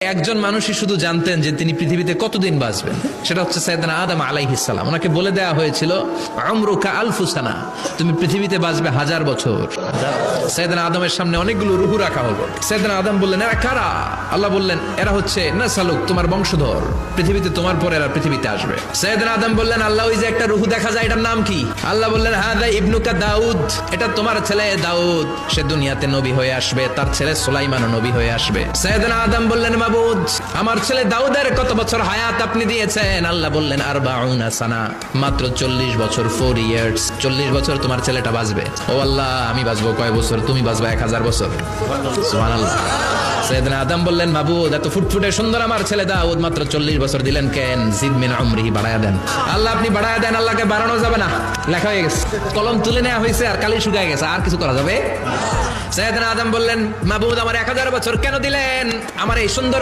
একজন মানুষই শুধু জানতেন যে তিনি পৃথিবীতে কতদিন বাঁচবেন। সেটা হচ্ছে সৈয়দনা আদম আলাইহিসালাম ওনাকে বলে দেওয়া হয়েছিল, আমরুকা আলফুসানা, তুমি পৃথিবীতে বাঁচবে হাজার বছর। সৈয়দনা আদমের সামনে অনেকগুলো রুহু রাখা হলো। সৈয়দনা আদম বললেন, এরা কারা? আল্লাহ বললেন, এরা হচ্ছে না সালুক তোমার বংশধর। পৃথিবীতে তোমার পর এরা পৃথিবীতে আসবে। সৈয়দনা আদম বললেন, আল্লাহ, ওই যে একটা রুহু দেখা যায়, এটার নাম কি? আল্লাহ বললেন, হাদা ইবনুকা দাউদ, এটা তোমার ছেলে দাউদ। সে দুনিয়াতে নবী হয়ে আসবে, তার ছেলে সুলাইমানও নবী হয়ে আসবে। সৈয়দনা আদম বললেন মাবুদ আমার ছেলে দাউদের কত বছর হায়াত আপনি দিয়েছেন? আল্লাহ বললেন আর সানা, মাত্র চল্লিশ বছর ফোর ইয়ার্স চল্লিশ বছর তোমার ছেলেটা বাঁচবে। ও আল্লাহ, আমি বাঁচবো কয় বছর? তুমি বাঁচবে এক হাজার বছর। সুবহানাল্লাহ। সৈয়দনা আদম বললেন, মাবুদ, এত ফুটফুটে সুন্দর আমার ছেলে দাউদ, মাত্র চল্লিশ বছর দিলেন কেন? জিদ মিন আমরিহি বাড়ায় দেন। আল্লাহ, আপনি বাড়ায় দেন, আল্লাহকে বাড়ানো যাবে না। লেখা হয়ে গেছে। কলম তুলে নেওয়া হয়েছে আর কালি শুকায় গেছে, আর কিছু করা যাবে? সৈয়দনা আদম বললেন, মাবুদ, আমার এক হাজার বছর কেন দিলেন? আমার এই সুন্দর